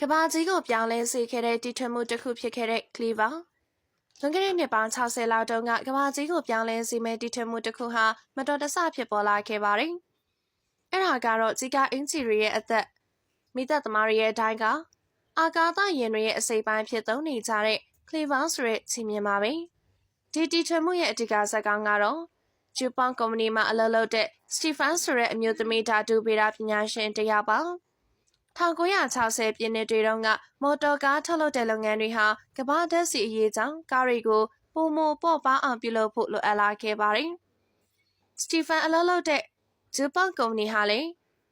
ကဘာကြီးကိုပြောင်းလဲစေခဲ့တဲ့တီထွင်မှုတစ်ခုဖြစ်ခဲ့တဲ့ Cleaver လွန်ခဲ့တဲ့နှစ်ပေါင်း60လောက်တုန်းကကဘာကြီးကိုပြောင်းလဲစေမဲ့တီထွင်မှုတစ်ခုဟာမတော်တဆဖြစ်ပေါ်လာခဲ့ပါတယ်။အဲ့ဒါကတော့ဇီကာအင်ဂျီရီရဲ့အသက်မိသက်သမားတွေရဲ့အတိုင်းကအာကာသယာဉ်တွေရဲ့အစိပ်ပိုင်းဖြစ်သုံးနေကြတဲ့ Cleaver ဆိုတဲ့ချီမြင်ပါပဲ။ဒီတီထွင်မှုရဲ့အဓိကဇာတ်ကောင်ကတော့ဂျူပွန်ကုမ္ပဏီမှာအလုပ်လုပ်တဲ့စတီဖန်ဆိုတဲ့အမျိုးသမီးဓာတုဗေဒပညာရှင်တစ်ယောက်ပါ 1960ပြည့်နှစ်တွေတုန်းကမော်တော်ကားထုတ်လုပ်တဲ့လုပ်ငန်းတွေဟာကမ္ဘာဓာတ်ဆီအရေးကြောင့်ကားတွေကိုပုံမပေါ့ပါအောင်ပြုလုပ်ဖို့လိုအပ်လာခဲ့ပါတယ်။စတီဖန်အလုပ်လုပ်တဲ့ဂျူပွန်ကုမ္ပဏီဟာလေ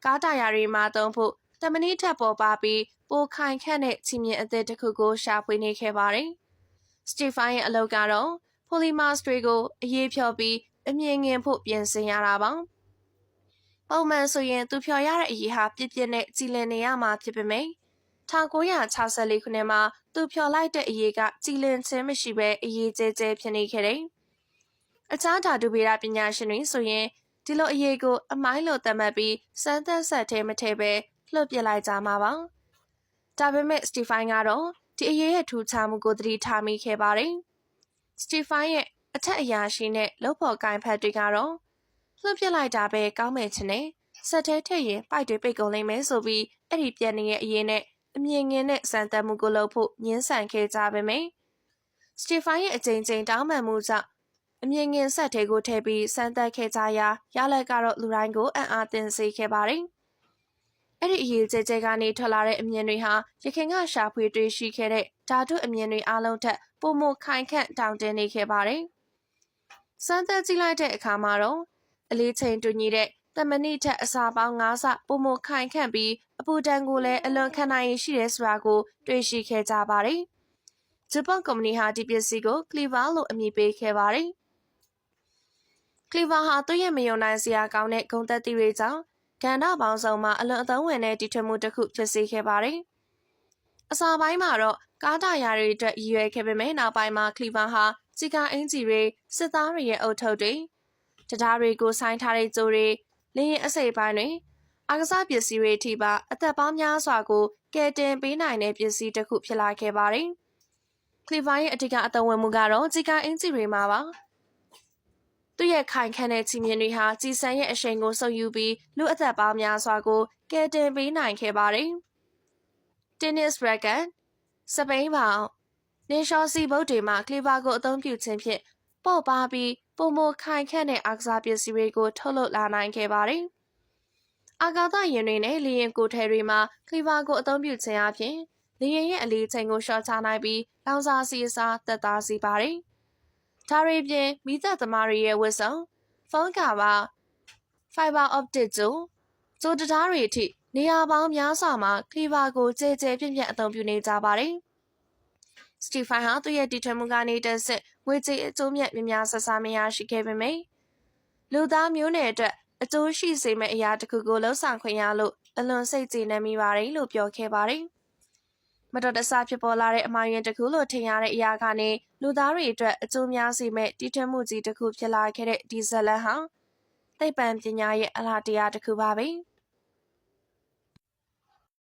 ကားတာယာတွေမှာသုံးဖို့တမနီထပ်ပေါ်ပါပြီးပိုခိုင်ခန့်တဲ့ချီမြင့်အသစ်တစ်ခုကိုရှာဖွေနေခဲ့ပါတယ်။စတီဖန်ရဲ့အလုပ်ကတော့ polymers တွေကိုအရေးဖြော်ပြီးအမြင်ငင်ဖို့ပြင်ဆင်ရတာပါ ပုံမှန်ဆိုရင်သူဖြော်ရတဲ့အရေးဟာပြစ်ပြစ်နဲ့ကြည်လင်နေရမှာဖြစ်ပေမယ့်1964ခုနှစ်မှာသူဖြော်လိုက်တဲ့အရေးကကြည်လင်ခြင်းမရှိဘဲအရေးကျဲကျဲဖြစ်နေခဲ့တယ်။အခြားဓာတုဗေဒပညာရှင်တွေဆိုရင်ဒီလိုအရေးကိုအမိုင်းလို့သတ်မှတ်ပြီးစမ်းသပ်ဆက်ထဲမထဲပဲလွှတ်ပစ်လိုက်ကြမှာပါ။ဒါပေမဲ့စတီဖိုင်ကတော့ဒီအရေးရဲ့ထူးခြားမှုကိုသတိထားမိခဲ့ပါတယ်။စတီဖိုင်ရဲ့အထက်အရာရှိနဲ့လုပ်ဖို့ကိုင်ဖက်တွေကတော့ လှုပ်ပြလိုက်တာပဲကောင်းမယ်ချင်တယ်ဆက်သေးထည့်ရင်ပိုက်တွေပိတ်ကုန်လိမ့်မယ်ဆိုပြီးအဲ့ဒီပြန်နေရဲ့အရင်နဲ့အမြင်ငင်းနဲ့စံတက်မှုကိုလုပ်ဖို့ညှင်းဆန်ခဲ့ကြပါမယ်စတီဖိုင်ရဲ့အကြိမ်ကြိမ်တောင်းပန်မှုကြောင့်အမြင်ငင်ဆက်သေးကိုထည့်ပြီးစမ်းသပ်ခဲ့ကြရာရလက်ကတော့လူတိုင်းကိုအံ့အားသင့်စေခဲ့ပါတယ်အဲ့ဒီအရေးကြဲကြဲကနေထွက်လာတဲ့အမြင်တွေဟာရခင်ကရှာဖွေတွေ့ရှိခဲ့တဲ့ဓာတုအမြင်တွေအလုံးထက်ပုံမခိုင်ခန့်တောင်တင်းနေခဲ့ပါတယ်။စမ်းသပ်ကြည့်လိုက်တဲ့အခါမှာတော့ အလေးချိန်တူညီတဲ့တမဏိထက်အစာပေါင်း9ဆပုံမခိုင်ခန့်ပြီးအပူတန်ကိုလည်းအလွန်ခံနိုင်ရရှိတဲ့ဆိုတာကို တွေ့ရှိခဲ့ကြပါတယ်။ဂျပန်ကုမ္ပဏီဟာဒီပစ္စည်းကို Cleaver လို့အမည်ပေးခဲ့ပါတယ်။ Cleaver ဟာသူ့ရဲ့မယုံနိုင်စရာကောင်းတဲ့ဂုဏ်သက်သီတွေကြောင့်ကဏ္ဍပေါင်းစုံမှာအလွန်အသုံးဝင်တဲ့တည်ထွင်မှုတစ်ခုဖြစ်စေခဲ့ပါတယ်။အစာပိုင်းမှာတော့ကားတာယာတွေအတွက်ရည်ရွယ်ခဲ့ပေမဲ့နောက်ပိုင်းမှာ Cleaver ဟာစီကာအင်ဂျီတွေစစ်သားတွေရဲ့အုပ်ထုပ်တွေ တရားတွေကိုဆိုင်းထားတဲ့ကြိုးတွေလင်းရင်အစိပ်ပိုင်းတွေအကစားပစ္စည်းတွေထိပါအသက်ပေါင်းများစွာကိုကယ်တင်ပေးနိုင်တဲ့ပစ္စည်းတစ်ခုဖြစ်လာခဲ့ပါတယ်။ Cleaver ရဲ့အထူးအသုံးဝင်မှုကတော့ဂျီကာအင်ဂျီတွေမှာပါ။သူ့ရဲ့ခိုင်ခန့်တဲ့ချီမြင်တွေဟာကြည်စံရဲ့အရှိန်ကိုဆုပ်ယူပြီးလူအသက်ပေါင်းများစွာကိုကယ်တင်ပေးနိုင်ခဲ့ပါတယ်။ Tennis racket စပိန်ပေါင်နေရှော်စီဘုတ်တွေမှာကလီဗာကိုအသုံးပြုခြင်းဖြင့် ပေါ့ပါပြီးပုံမခိုင်ခန့်တဲ့အားကစားပစ္စည်းတွေကိုထုတ်လုပ်လာနိုင်ခဲ့ပါတယ်။အာကာသယာဉ်တွေနဲ့လေယာဉ်ကိုယ်ထည်တွေမှာကလီဗာကိုအသုံးပြုခြင်းအပြင်လေယာဉ်ရဲ့အလေးချိန်ကိုရှော့ချနိုင်ပြီးလောင်စာဆီအစားသက်သာစေပါတယ်။ဒါရီပြင်မိသက်သမားတွေရဲ့ဝတ်စုံဖုန်းကာပါ fiber optic ကျိုးကျိုးတရားတွေအထိနေရာပေါင်းများစွာမှာကလီဗာကိုကြဲကြဲပြန့်ပြန့်အသုံးပြုနေကြပါတယ်။ စတီဖိုင်ဟာသူ့ရဲ့တည်ထွင်မှုကနေတဆင့်ငွေကြေးအကျိုးမြတ်များများဆဆမရရှိခဲ့ပေမယ့်လူသားမျိုးနွယ်အတွက်အကျိုးရှိစေမယ့်အရာတစ်ခုကိုလှုံ့ဆော်ခွင့်ရလို့အလွန်စိတ်ကြည်နမိပါတယ်လို့ပြောခဲ့ပါတယ်။မတော်တဆဖြစ်ပေါ်လာတဲ့အမှားယွင်းတစ်ခုလို့ထင်ရတဲ့အရာကနေလူသားတွေအတွက်အကျိုးများစေမယ့်တည်ထွင်မှုကြီးတစ်ခုဖြစ်လာခဲ့တဲ့ဒီဇလန်ဟာသိပ္ပံပညာရဲ့အလားတရားတစ်ခုပါပဲ။